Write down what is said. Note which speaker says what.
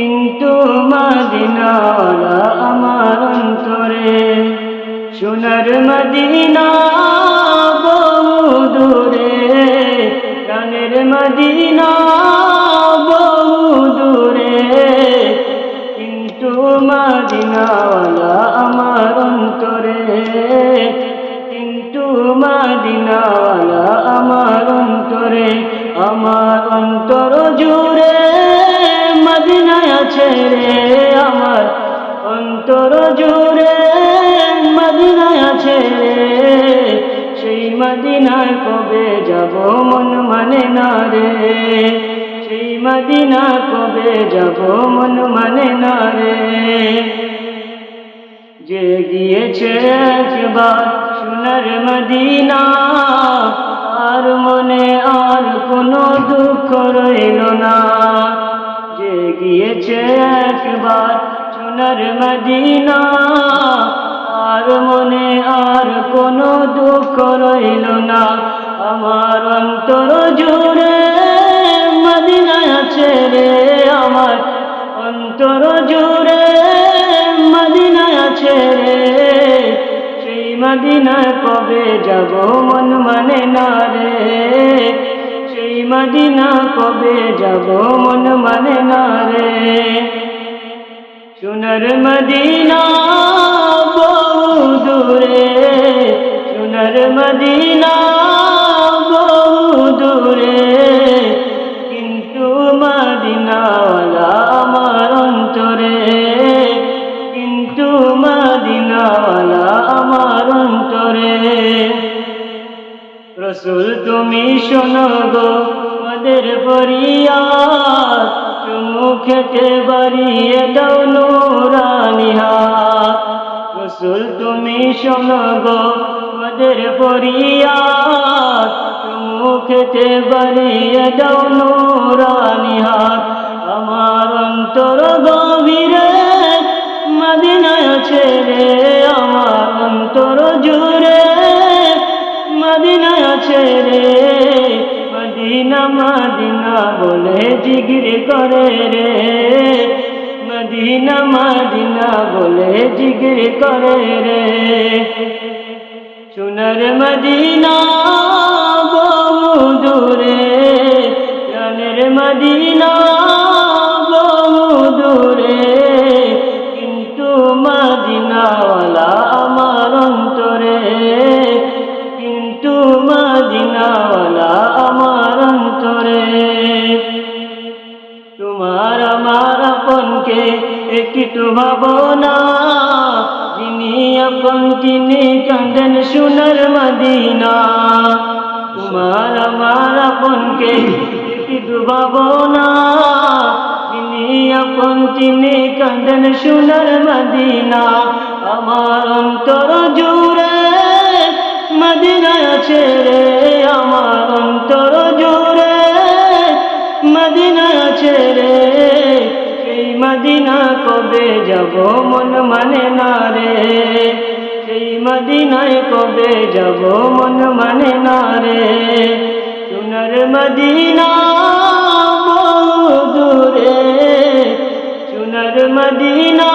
Speaker 1: কিন্তু মদিনা আমার অন্তরে সোনার মদিনা বহু দূরে কানের মদিনা মদিনায় কবে যাব মন মানে না রে? সেই মদিনা কবে যাব মন মানে না রে? যে গিয়েছে একবার সোনার মদিনা আর মনে আর কোনো দুঃখ রইল না। যে গিয়েছে একবার সোনার মদিনা আর মনে আর কোনো দুঃখ রইল না। আমার অন্তর জুড়ে মদিনায় আছে রে আমার। অন্তর জুড়ে মদিনায় আছে রে। সেই মদিনায় কবে যাব মন মানে না রে। সেই মদিনা কবে যাব মন মানে না রে। সোনার মদিনা তুমি শোনো গো মদের পরিয়ার চুমুখেতে বাড়িয়ে দাও নুরানি হাত। রসুল তুমি শোনো গো মদের পরিয়ার চুমুখেতে বাড়িয়ে দাও নুরানি হাত। আমার অন্তর গভীরে, মদিনায় রে আমার অন্তর জুড়ে মদিনায় আছে রে। মদিনা মদিনা বলে জিগির করে রে। মদিনা মদিনা বলে জিগির করে রে। সোনার মদিনা বহু দূরে, প্রাণের মদিনা কিন্তু মদিনাওয়ালা আমার অন্তরে। তোমার আমার আপনকে একটু ভাবনা যিনি আপন তিনি কান্দেন সোনার মদিনা। তোমার আমার আপনকে একটু ভাবনা যিনি আপন তিনি কান্দেন সোনার মদিনা। আমার অন্তর জুড়ে মদিনায় আছে রে, আমার অন্তর জুড়ে। মদিনায় আছে রে, সেই মদিনা কবে যাব মন মানে না রে? সেই মদিনায় কবে যাব মন মানে না রে? সোনার মদিনা দূরে, সোনার মদিনা